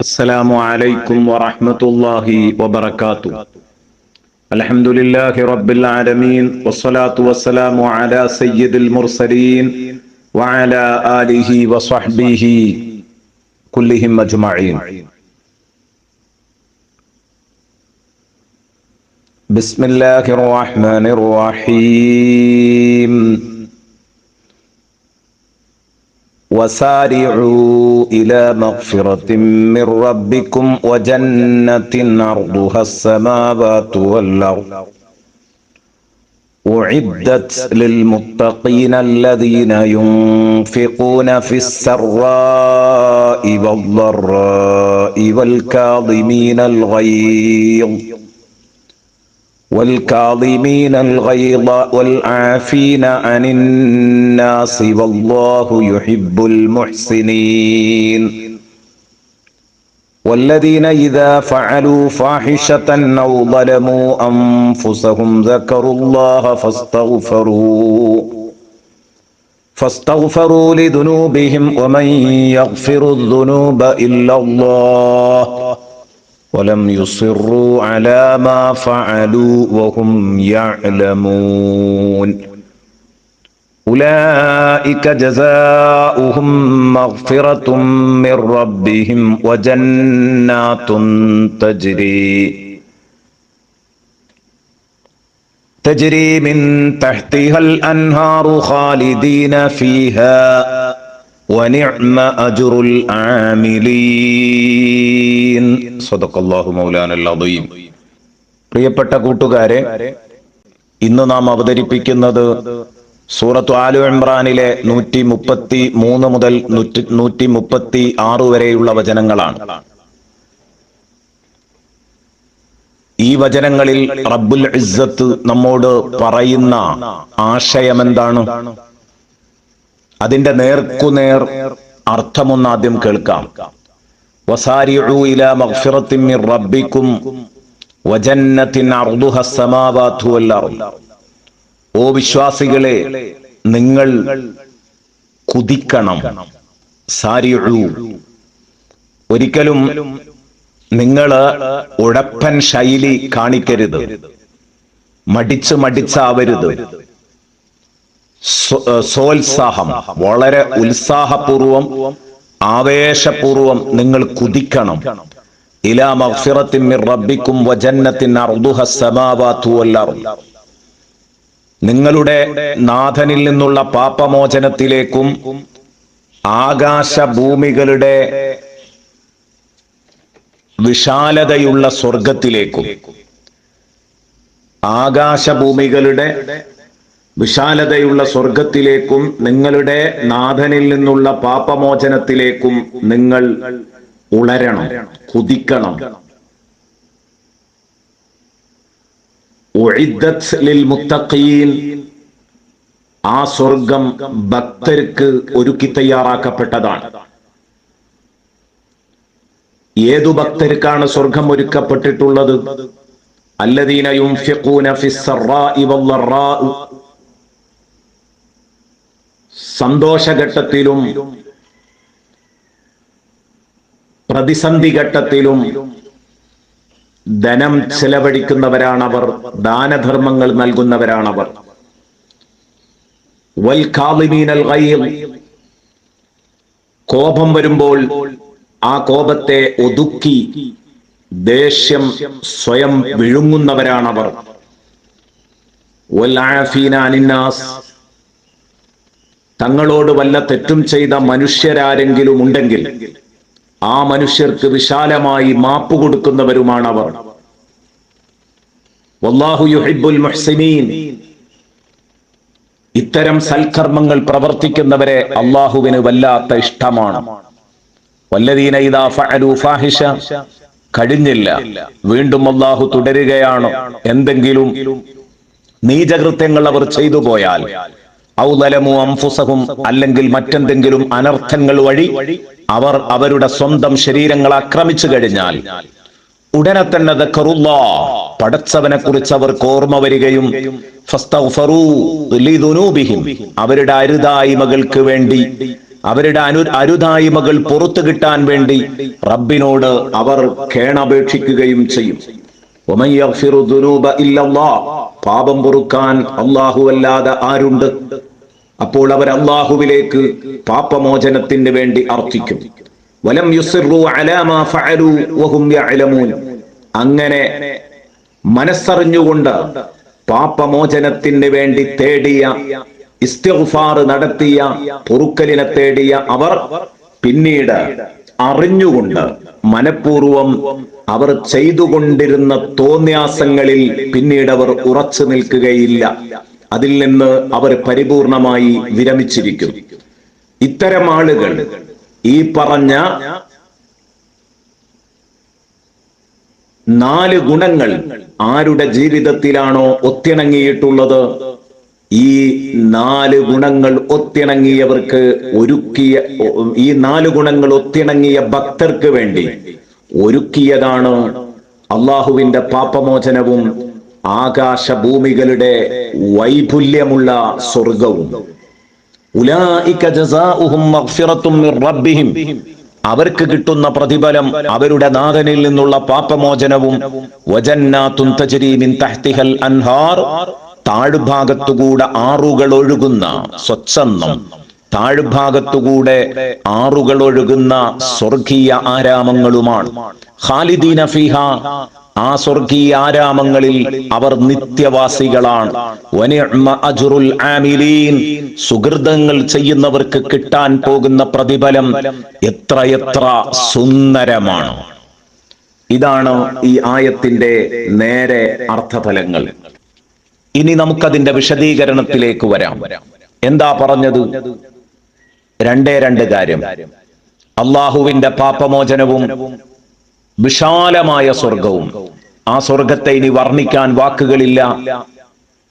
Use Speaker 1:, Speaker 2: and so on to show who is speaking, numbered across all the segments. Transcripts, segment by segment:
Speaker 1: السلام عليكم ورحمة الله وبركاته. الحمد لله رب العالمين والصلاة والسلام على سيد المرسلين وعلى آله وصحبه كلهم أجمعين. بسم الله الرحمن الرحيم. وسارعوا إلى مغفرة من ربكم وجنة عرضها السماوات والأرض. أعدت للمتقين الذين ينفقون في السراء والضراء والكاظمين الغيظ. والكاظمين الغيظ والعافين عن الناس والله يحب المحسنين. والذين إذا فعلوا فاحشة أو ظلموا أنفسهم ذكروا الله فاستغفروا. فاستغفروا لذنوبهم ومن يغفر الذنوب إلا الله. ولم يصروا على ما فعلوا وهم يعلمون. أولئك جزاؤهم مغفرة من ربهم وجنات تجري تجري من تحتها الأنهار خالدين فيها ونعم أجر العاملين صدق الله مولانا العظيم പ്രിയപ്പെട്ട കൂട്ടുകാരെ ഇന്ന് നാം അവതരിപ്പിക്കുന്നത് സൂറത്തു ആലു ഇമ്രാനിലെ നൂറ്റി മുപ്പത്തി മൂന്ന് മുതൽ നൂറ്റി നൂറ്റി മുപ്പത്തി ആറ് വരെയുള്ള വചനങ്ങളാണ് ഈ വചനങ്ങളിൽ റബ്ബുൽ ഇസ്സത്ത് നമ്മോട് പറയുന്ന ആശയം എന്താണ് അതിന്റെ നേർക്കുനേർ അർത്ഥമൊന്ന് ആദ്യം കേൾക്കാം. വസാരിഉ ഇലാ മിർ അർദുഹ ഓ വിശ്വാസികളെ നിങ്ങൾ കുതിക്കണം. സാരിഉ. ഒരിക്കലും നിങ്ങൾ ഉഴപ്പൻ ശൈലി കാണിക്കരുത്. മടിച്ച് മടിച്ചാവരുത്. സോത്സാഹം. വളരെ ഉത്സാഹപൂർവം ആവേശപൂർവം നിങ്ങൾ കുതിക്കണം. ഇലാ മഗ്ഫിറത്തിൻ റബ്ബിക്കും വജന്നത്തിൻ അർദുഹ സമാവാതു വൽ നിങ്ങളുടെ നാഥനിൽ നിന്നുള്ള പാപമോചനത്തിലേക്കും ആകാശ ഭൂമികളുടെ വിശാലതയുള്ള സ്വർഗത്തിലേക്കും ആകാശഭൂമികളുടെ വിശാലതയുള്ള സ്വർഗത്തിലേക്കും നിങ്ങളുടെ നാഥനിൽ നിന്നുള്ള പാപമോചനത്തിലേക്കും നിങ്ങൾ ഉളരണം കുതിക്കണം. മുത്തഖീൻ ആ സ്വർഗം ഭക്തർക്ക് ഒരുക്കി തയ്യാറാക്കപ്പെട്ടതാണ്. ഏതു ഭക്തർക്കാണ് സ്വർഗം ഒരുക്കപ്പെട്ടിട്ടുള്ളത്? അല്ലദീനയും സന്തോഷഘട്ടത്തിലും പ്രതിസന്ധി ഘട്ടത്തിലും ധനം ചെലവഴിക്കുന്നവരാണവർ ദാനധർമ്മങ്ങൾ നൽകുന്നവരാണവർ. കോപം വരുമ്പോൾ ആ കോപത്തെ ഒതുക്കി ദേഷ്യം സ്വയം വിഴുങ്ങുന്നവരാണവർ. തങ്ങളോട് വല്ല തെറ്റും ചെയ്ത മനുഷ്യരാരെങ്കിലും ഉണ്ടെങ്കിൽ ആ മനുഷ്യർക്ക് വിശാലമായി മാപ്പ് യുഹിബ്ബുൽ മുഹ്സിനീൻ. ഇത്തരം സൽക്കർമ്മങ്ങൾ പ്രവർത്തിക്കുന്നവരെ അള്ളാഹുവിന് വല്ലാത്ത ഇഷ്ടമാണ്. ഫഅലു ഫാഹിഷ. കഴിഞ്ഞില്ല. വീണ്ടും അള്ളാഹു തുടരുകയാണ്. എന്തെങ്കിലും നീചകൃത്യങ്ങൾ അവർ ചെയ്തു പോയാൽ ഔലമു അംഫുസഹും അല്ലെങ്കിൽ മറ്റെന്തെങ്കിലും അനർത്ഥങ്ങൾ വഴി അവർ അവരുടെ സ്വന്തം ശരീരങ്ങൾ ആക്രമിച്ചു കഴിഞ്ഞാൽ ഉടനെ തന്നെ പടച്ചവനെ കുറിച്ച് അവർക്ക് ഓർമ്മ വരികയും അവരുടെ അരുതായ്മകൾക്ക് വേണ്ടി അവരുടെ അനു അരുതായ്മകൾ പുറത്തു കിട്ടാൻ വേണ്ടി റബ്ബിനോട് അവർ കേണപേക്ഷിക്കുകയും ചെയ്യും. പാപം പൊറുക്കാൻ അള്ളാഹു അല്ലാതെ ആരുണ്ട്? അപ്പോൾ അവർ അള്ളാഹുവിലേക്ക് പാപമോചനത്തിന് വേണ്ടി അർത്ഥിക്കും വലം യുസിറു അലാമാ ഫഅലു വഹും യഅലമൂൻ. അങ്ങനെ മനസ്സറിഞ്ഞുകൊണ്ട് പാപമോചനത്തിന് വേണ്ടി തേടിയ ഇസ്തിഗ്ഫാർ നടത്തിയ പൊറുക്കലിനെ തേടിയ അവർ പിന്നീട് അറിഞ്ഞുകൊണ്ട് മനഃപൂർവം അവർ ചെയ്തുകൊണ്ടിരുന്ന തോന്യാസങ്ങളിൽ പിന്നീട് അവർ ഉറച്ചു നിൽക്കുകയില്ല. അതിൽ നിന്ന് അവർ പരിപൂർണമായി വിരമിച്ചിരിക്കും. ഇത്തരം ആളുകൾ ഈ പറഞ്ഞ നാല് ഗുണങ്ങൾ ആരുടെ ജീവിതത്തിലാണോ ഒത്തിണങ്ങിയിട്ടുള്ളത്? ഈ നാല് ഗുണങ്ങൾ ഒത്തിണങ്ങിയവർക്ക് ഒരുക്കിയ ഈ നാല് ഗുണങ്ങൾ ഒത്തിണങ്ങിയ ഭക്തർക്ക് വേണ്ടി ഒരുക്കിയതാണ് അള്ളാഹുവിന്റെ പാപമോചനവും ആകാശഭൂമികളുടെ വൈപുല്യമുള്ള സ്വർഗവും അവർക്ക് കിട്ടുന്ന പ്രതിഫലം അവരുടെ നാഥനിൽ നിന്നുള്ള പാപമോചനവും മിൻ തഹ്തിഹൽ അൻഹാർ. താഴ്ഭാഗത്തുകൂടെ ആറുകൾ ഒഴുകുന്ന സ്വച്ഛന്നം. താഴ്ഭാഗത്തുകൂടെ ആറുകൾ ഒഴുകുന്ന സ്വർഗീയ ആരാമങ്ങളുമാണ്. ഖാലിദീന അഫീഹ ആ സ്വർഗീയ ആരാമങ്ങളിൽ അവർ നിത്യവാസികളാണ്. അജുറുൽ സുഹൃതങ്ങൾ ചെയ്യുന്നവർക്ക് കിട്ടാൻ പോകുന്ന പ്രതിഫലം എത്രയെത്ര സുന്ദരമാണ്. ഇതാണ് ഈ ആയത്തിന്റെ നേരെ അർത്ഥഫലങ്ങൾ. ഇനി നമുക്കതിന്റെ വിശദീകരണത്തിലേക്ക് വരാം. എന്താ പറഞ്ഞത്? രണ്ടേ രണ്ട് കാര്യം. അള്ളാഹുവിന്റെ പാപമോചനവും വിശാലമായ സ്വർഗവും. ആ സ്വർഗത്തെ ഇനി വർണിക്കാൻ വാക്കുകളില്ല.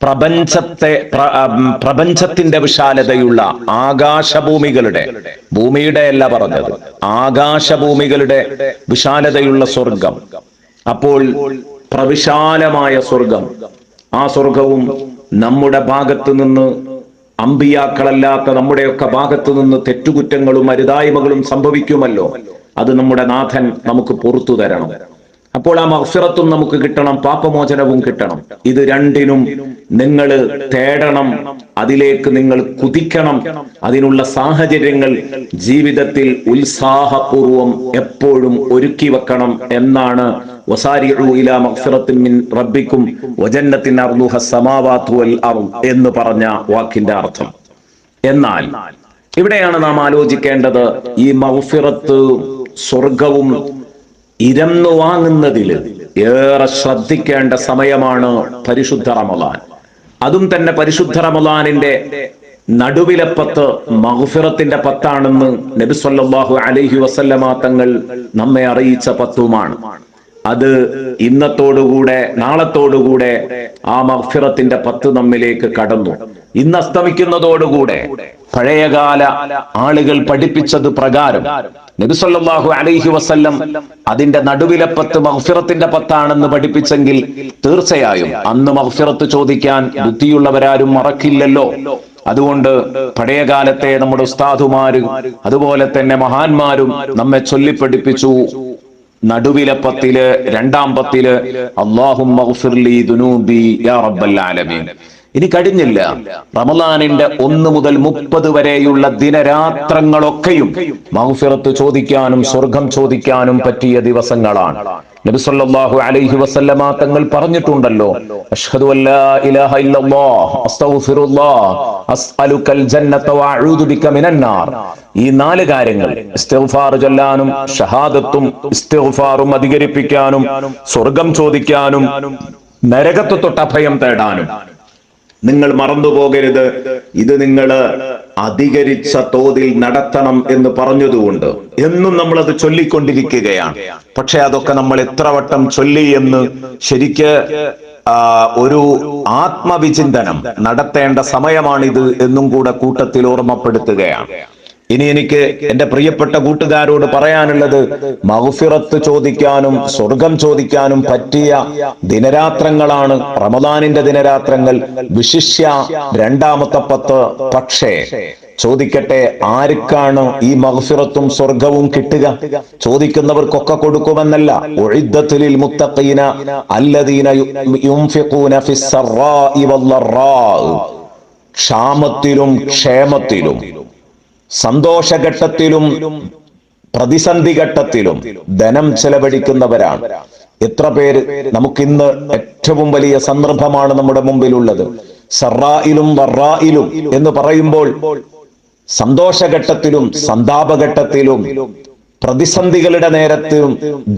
Speaker 1: പ്രപഞ്ചത്തെ പ്ര- പ്രപഞ്ചത്തിന്റെ വിശാലതയുള്ള ആകാശഭൂമികളുടെ ഭൂമിയുടെ അല്ല പറഞ്ഞത്. ആകാശഭൂമികളുടെ വിശാലതയുള്ള സ്വർഗം. അപ്പോൾ പ്രവിശാലമായ സ്വർഗം. ആ സ്വർഗവും നമ്മുടെ ഭാഗത്ത് നിന്ന് അമ്പിയാക്കളല്ലാത്ത നമ്മുടെയൊക്കെ ഭാഗത്ത് നിന്ന് തെറ്റുകുറ്റങ്ങളും അരുതായ്മകളും സംഭവിക്കുമല്ലോ. അത് നമ്മുടെ നാഥൻ നമുക്ക് പുറത്തു തരണം. അപ്പോൾ ആ മഹ്ഫിറത്തും നമുക്ക് കിട്ടണം പാപമോചനവും കിട്ടണം. ഇത് രണ്ടിനും നിങ്ങൾ തേടണം അതിലേക്ക് നിങ്ങൾ കുതിക്കണം. അതിനുള്ള സാഹചര്യങ്ങൾ ജീവിതത്തിൽ ഉത്സാഹപൂർവം എപ്പോഴും ഒരുക്കി വെക്കണം എന്നാണ്. റബ്ബിക്കും എന്ന് പറഞ്ഞ വാക്കിന്റെ അർത്ഥം. എന്നാൽ ഇവിടെയാണ് നാം ആലോചിക്കേണ്ടത് ഈ മൗഫിറത്ത് സ്വർഗവും ഇരന്നു വാങ്ങുന്നതിൽ ഏറെ ശ്രദ്ധിക്കേണ്ട സമയമാണ് പരിശുദ്ധ റമലാൻ അതും തന്നെ പരിശുദ്ധ റമലാനിന്റെ നടുവിലെ പത്ത് മഹുഫിറത്തിന്റെ പത്താണെന്ന് നബിസ്വല്ലാഹു അലഹി വസല്ലമ തങ്ങൾ നമ്മെ അറിയിച്ച പത്തുമാണ്. അത് ഇന്നത്തോടുകൂടെ നാളത്തോടുകൂടെ ആ മഹ്ഫിറത്തിന്റെ പത്ത് നമ്മിലേക്ക് കടന്നു. ഇന്ന് അസ്തമിക്കുന്നതോടുകൂടെ പഴയകാല ആളുകൾ പഠിപ്പിച്ചത് പ്രകാരം നബിസല്ലാഹു അലൈഹി വസല്ലം അതിന്റെ നടുവിലെ പത്ത് മഹ്ഫിറത്തിന്റെ പത്താണെന്ന് പഠിപ്പിച്ചെങ്കിൽ തീർച്ചയായും അന്ന് മഹ്ഫിറത്ത് ചോദിക്കാൻ ബുദ്ധിയുള്ളവരാരും മറക്കില്ലല്ലോ. അതുകൊണ്ട് പഴയ കാലത്തെ നമ്മുടെ ഉസ്താദുമാരും അതുപോലെ തന്നെ മഹാന്മാരും നമ്മെ ചൊല്ലിപ്പഠിപ്പിച്ചു. നടുവിലെ പത്തിൽ രണ്ടാം പത്തിൽ അള്ളാഹും ഇനി കഴിഞ്ഞില്ല. റമദാനിന്റെ ഒന്ന് മുതൽ മുപ്പത് വരെയുള്ള ദിനരാത്രങ്ങളൊക്കെയും മഹുഫിറത്ത് ചോദിക്കാനും സ്വർഗം ചോദിക്കാനും പറ്റിയ ദിവസങ്ങളാണ്. നബി സല്ലല്ലാഹു അലൈഹി വസല്ലമ തങ്ങൾ പറഞ്ഞിട്ടുണ്ടല്ലോ അഷ്ഹദു അല്ലാ ഇലാഹ ഇല്ലല്ലാഹ് അസ്തഗ്ഫിറുല്ലാഹ് അസ്അലുക്കൽ ജന്നത വഅഊദു ബിക മിനന്നാർ ഈ നാല് കാര്യങ്ങൾ ഇസ്തിഗ്ഫാർ ചൊല്ലാനും ഷഹാദത്തും ഇസ്തിഗ്ഫാറും അധികരിപ്പിക്കാനും സ്വർഗം ചോദിക്കാനും നരകത്തെ തൊട്ട് അഭയം തേടാനും നിങ്ങൾ മറന്നുപോകരുത് ഇത് നിങ്ങൾ അധികരിച്ച തോതിൽ നടത്തണം എന്ന് പറഞ്ഞതുകൊണ്ട്. എന്നും നമ്മൾ അത് ചൊല്ലിക്കൊണ്ടിരിക്കുകയാണ്. പക്ഷെ അതൊക്കെ നമ്മൾ എത്ര വട്ടം ചൊല്ലി എന്ന് ശരിക്ക് ഒരു ആത്മവിചിന്തനം നടത്തേണ്ട സമയമാണിത് എന്നും കൂടെ കൂട്ടത്തിൽ ഓർമ്മപ്പെടുത്തുകയാണ്. ഇനി എനിക്ക് എന്റെ പ്രിയപ്പെട്ട കൂട്ടുകാരോട് പറയാനുള്ളത് മഹുഫിറത്ത് ചോദിക്കാനും സ്വർഗം ചോദിക്കാനും പറ്റിയ ദിനരാത്രങ്ങളാണ് റമദാനിന്റെ ദിനരാത്രങ്ങൾ. വിശിഷ്യ രണ്ടാമത്തെ പത്ത്. പക്ഷേ ചോദിക്കട്ടെ ആർക്കാണ് ഈ മഹഫിറത്തും സ്വർഗവും കിട്ടുക? ചോദിക്കുന്നവർക്കൊക്കെ കൊടുക്കുമെന്നല്ല. ഉഇദ്ദത്തുലിൽ മുത്തഖീന അല്ലദീന ഫിസ്സറാഇ ക്ഷാമത്തിലും ക്ഷേമത്തിലും സന്തോഷഘട്ടത്തിലും പ്രതിസന്ധി ഘട്ടത്തിലും ധനം ചെലവഴിക്കുന്നവരാണ്. എത്ര പേര് നമുക്കിന്ന് ഏറ്റവും വലിയ സന്ദർഭമാണ് നമ്മുടെ മുമ്പിലുള്ളത്. സറായിലും വറായിലും എന്ന് പറയുമ്പോൾ സന്തോഷഘട്ടത്തിലും സന്താപഘട്ടത്തിലും പ്രതിസന്ധികളുടെ നേരത്തും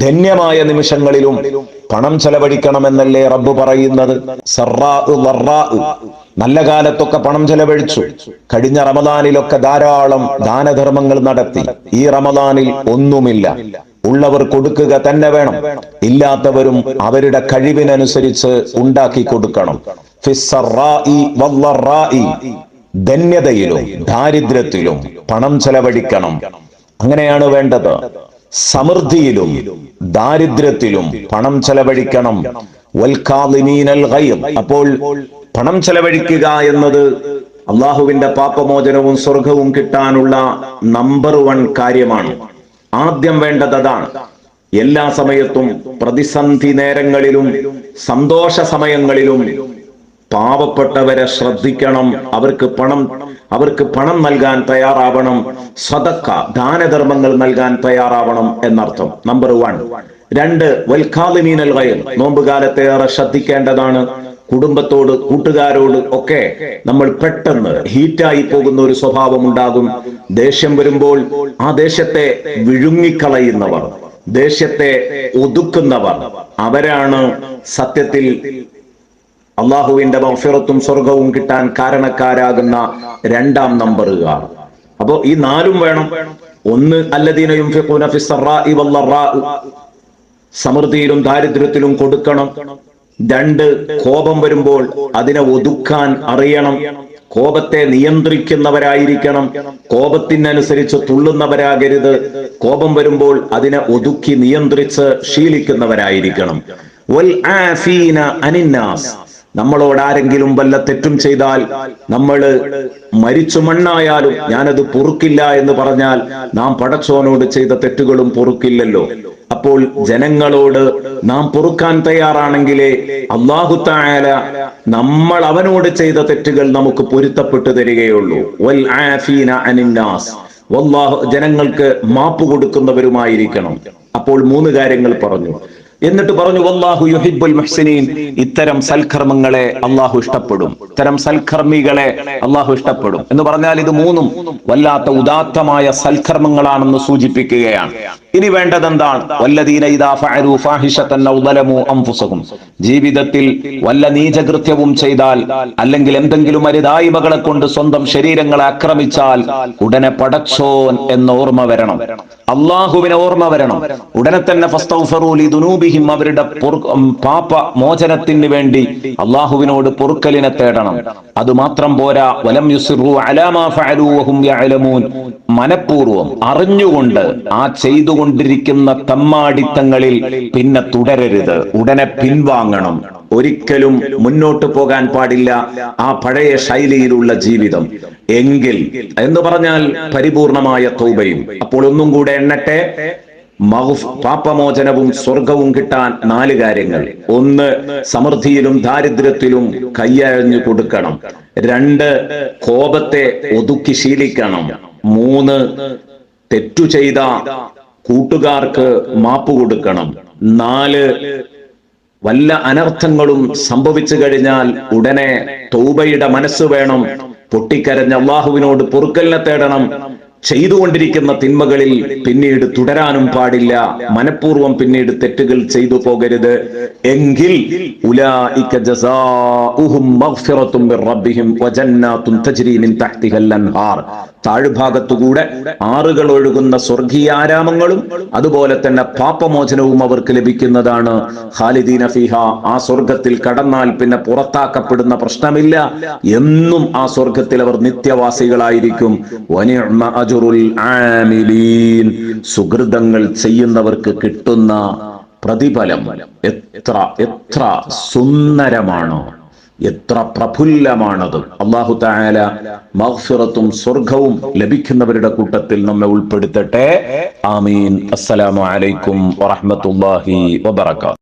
Speaker 1: ധന്യമായ നിമിഷങ്ങളിലും പണം ചെലവഴിക്കണമെന്നല്ലേ റബ്ബ് പറയുന്നത്? നല്ല കാലത്തൊക്കെ പണം ചെലവഴിച്ചു. കഴിഞ്ഞ റമദാനിലൊക്കെ ധാരാളം ദാനധർമ്മങ്ങൾ നടത്തി. ഈ റമദാനിൽ ഒന്നുമില്ല. ഉള്ളവർ കൊടുക്കുക തന്നെ വേണം. ഇല്ലാത്തവരും അവരുടെ കഴിവിനനുസരിച്ച് ഉണ്ടാക്കി കൊടുക്കണം. ധന്യതയിലും ദാരിദ്ര്യത്തിലും പണം ചെലവഴിക്കണം. അങ്ങനെയാണ് വേണ്ടത്. സമൃദ്ധിയിലും ദാരിദ്ര്യത്തിലും പണം ചെലവഴിക്കണം. അപ്പോൾ പണം ചെലവഴിക്കുക എന്നത് അള്ളാഹുവിന്റെ പാപമോചനവും സ്വർഗവും കിട്ടാനുള്ള നമ്പർ വൺ കാര്യമാണ്. ആദ്യം വേണ്ടത് അതാണ്. എല്ലാ സമയത്തും പ്രതിസന്ധി നേരങ്ങളിലും സന്തോഷ സമയങ്ങളിലും പാവപ്പെട്ടവരെ ശ്രദ്ധിക്കണം. അവർക്ക് പണം അവർക്ക് പണം നൽകാൻ തയ്യാറാവണം. സതക്ക ദാനധർമ്മങ്ങൾ നൽകാൻ തയ്യാറാവണം എന്നർത്ഥം. നമ്പർ വൺ രണ്ട് വൽഖാലിമീനൽ കയൽ നോമ്പുകാലത്തെ ഏറെ ശ്രദ്ധിക്കേണ്ടതാണ്. കുടുംബത്തോട് കൂട്ടുകാരോട് ഒക്കെ നമ്മൾ പെട്ടെന്ന് ഹീറ്റായി പോകുന്ന ഒരു സ്വഭാവം ഉണ്ടാകും. ദേഷ്യം വരുമ്പോൾ ആ ദേശത്തെ വിഴുങ്ങിക്കളയുന്നവർ ദേഷ്യത്തെ ഒതുക്കുന്നവർ. അവരാണ് സത്യത്തിൽ അള്ളാഹുവിന്റെ മഫിറത്തും സ്വർഗവും കിട്ടാൻ കാരണക്കാരാകുന്ന രണ്ടാം നമ്പറുകാർ. അപ്പോ ഈ നാലും വേണം. ഒന്ന് അല്ലദീനയും സമൃദ്ധിയിലും ദാരിദ്ര്യത്തിലും കൊടുക്കണം. രണ്ട് കോപം വരുമ്പോൾ അതിനെ ഒതുക്കാൻ അറിയണം. കോപത്തെ നിയന്ത്രിക്കുന്നവരായിരിക്കണം. കോപത്തിനനുസരിച്ച് തുള്ളുന്നവരാകരുത്. കോപം വരുമ്പോൾ അതിനെ ഒതുക്കി നിയന്ത്രിച്ച് ശീലിക്കുന്നവരായിരിക്കണം. വൽ ആഫീന നമ്മളോട് ആരെങ്കിലും വല്ല തെറ്റും ചെയ്താൽ നമ്മൾ മരിച്ചു മണ്ണായാലും ഞാനത് പൊറുക്കില്ല എന്ന് പറഞ്ഞാൽ നാം പടച്ചോനോട് ചെയ്ത തെറ്റുകളും പൊറുക്കില്ലല്ലോ. അപ്പോൾ ജനങ്ങളോട് നാം പൊറുക്കാൻ തയ്യാറാണെങ്കിലേ അള്ളാഹു തായാല നമ്മൾ അവനോട് ചെയ്ത തെറ്റുകൾ നമുക്ക് പൊരുത്തപ്പെട്ടു തരികയുള്ളൂ. വൽ ആഫീന ജനങ്ങൾക്ക് മാപ്പ് കൊടുക്കുന്നവരുമായിരിക്കണം. അപ്പോൾ മൂന്ന് കാര്യങ്ങൾ പറഞ്ഞു. എന്നിട്ട് പറഞ്ഞു വല്ലാഹു യുഹിബുൽ മുഹ്സിനീൻ. ഇത്തരം സൽക്കർമ്മങ്ങളെ അള്ളാഹു ഇഷ്ടപ്പെടും. ഇത്തരം സൽക്കർമ്മികളെ അള്ളാഹു ഇഷ്ടപ്പെടും. എന്ന് പറഞ്ഞാൽ ഇത് മൂന്നും വല്ലാത്ത ഉദാത്തമായ സൽക്കർമ്മങ്ങളാണെന്ന് സൂചിപ്പിക്കുകയാണ്. ഇനി വേണ്ടത് എന്താണ് ജീവിതത്തിൽ വല്ല നീചകൃത്യവും ചെയ്താൽ അല്ലെങ്കിൽ എന്തെങ്കിലും അരുതായ്മകളെ കൊണ്ട് സ്വന്തം ശരീരങ്ങളെ ആക്രമിച്ചാൽ ഉടനെ പടച്ചോൻ എന്ന ഓർമ്മ വരണം. അള്ളാഹുവിനെ ഓർമ്മ വരണം. ഉടനെ തന്നെ അവരുടെ പാപ മോചനത്തിന് വേണ്ടി അള്ളാഹുവിനോട് പൊറുക്കലിനെ തേടണം. അത് മാത്രം പോരാ. വലം ഫഅലൂ വഹും മനഃപൂർവം അറിഞ്ഞുകൊണ്ട് ആ ചെയ്തുകൊണ്ടിരിക്കുന്ന തമ്മാടിത്തങ്ങളിൽ പിന്നെ തുടരരുത്. ഉടനെ പിൻവാങ്ങണം. ഒരിക്കലും മുന്നോട്ട് പോകാൻ പാടില്ല ആ പഴയ ശൈലിയിലുള്ള ജീവിതം. എങ്കിൽ എന്ന് പറഞ്ഞാൽ പരിപൂർണമായ തൗബയും. അപ്പോൾ ഒന്നും കൂടെ എണ്ണട്ടെ പാപമോചനവും സ്വർഗവും കിട്ടാൻ നാല് കാര്യങ്ങൾ. ഒന്ന് സമൃദ്ധിയിലും ദാരിദ്ര്യത്തിലും കയ്യഴഞ്ഞു കൊടുക്കണം. രണ്ട് കോപത്തെ ഒതുക്കി ശീലിക്കണം. മൂന്ന് തെറ്റു ചെയ്ത കൂട്ടുകാർക്ക് മാപ്പ് കൊടുക്കണം. നാല് വല്ല അനർത്ഥങ്ങളും സംഭവിച്ചു കഴിഞ്ഞാൽ ഉടനെ തൗബയുടെ മനസ്സ് വേണം പൊട്ടിക്കരഞ്ഞ അള്ളാഹുവിനോട് പൊറുക്കലിനെ തേടണം. ചെയ്തുകൊണ്ടിരിക്കുന്ന തിന്മകളിൽ പിന്നീട് തുടരാനും പാടില്ല. മനഃപൂർവം പിന്നീട് തെറ്റുകൾ ചെയ്തു പോകരുത്. എങ്കിൽ താഴ്ഭാഗത്തുകൂടെ ആറുകൾ ഒഴുകുന്ന സ്വർഗീയ ആരാമങ്ങളും അതുപോലെ തന്നെ പാപമോചനവും അവർക്ക് ലഭിക്കുന്നതാണ്. ഖാലിദീന അഫീഹ ആ സ്വർഗത്തിൽ കടന്നാൽ പിന്നെ പുറത്താക്കപ്പെടുന്ന പ്രശ്നമില്ല എന്നും ആ സ്വർഗത്തിൽ അവർ നിത്യവാസികളായിരിക്കും. സുഹൃതങ്ങൾ ചെയ്യുന്നവർക്ക് കിട്ടുന്ന പ്രതിഫലം എത്ര എത്ര സുന്ദരമാണ്. എത്ര പ്രഫുല്ലമാണത്. അള്ളാഹു തായാല മഹ്ഫിറത്തും സ്വർഗവും ലഭിക്കുന്നവരുടെ കൂട്ടത്തിൽ നമ്മെ ഉൾപ്പെടുത്തട്ടെ. ആമീൻ. അസ്സലാമു അലൈക്കും വറഹ്മത്തുള്ളാഹി വബറകാത്ത്